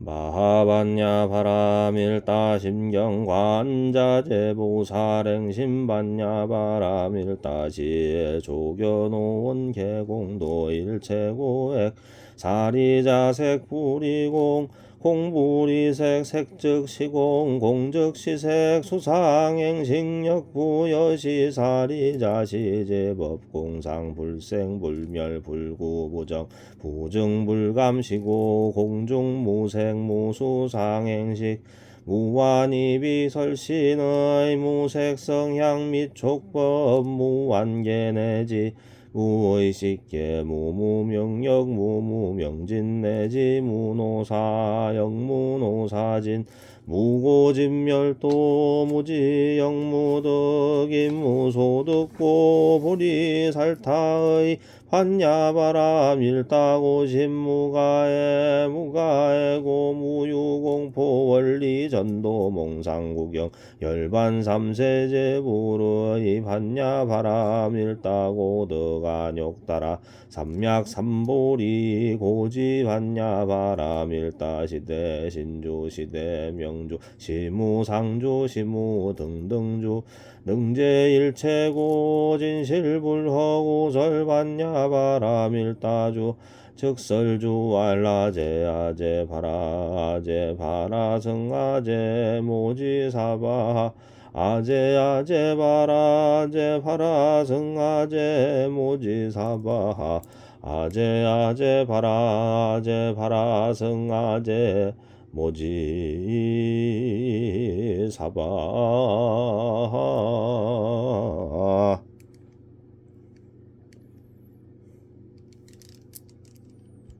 마하반야 바라밀다 심경관자제 보살행 신반야 바라밀다 지혜 조견오원 개공도 일체고액 사리자색 불이공 공불이색 색즉 시공 공즉 시색 수상행 식력 부여 시 사리자 시제법 공상 불생 불멸 불구 부정 부증 불감 시고 공중 무색 무수 상행식 무한이비 설신의 무색 성향 및 촉법 무한계 내지 무의식계 무무명력 무무명진 내지 무노사 영 무노사진 무고진멸도 무지영무득 임무소득고 보리살타의 반야바람 일다고 신무가에 무가에고 무유공포 원리 전도 몽상구경 열반 삼세제 부르의 반야 바람 일다고 득안욕 따라 삼약 삼보리 고지 반야 바람 일다 시대 신주 시대 명주 시무상주 시무 등등주 능제 일체고 진실불허고 설반야바라밀다주 즉설주 알라제 아제 바라 아제 바라 승 아제 모지사바 아제 아제 바라 아제 바라 승아제 모지사바 아제 아제 바라 아제 바라 승아제 모지 사바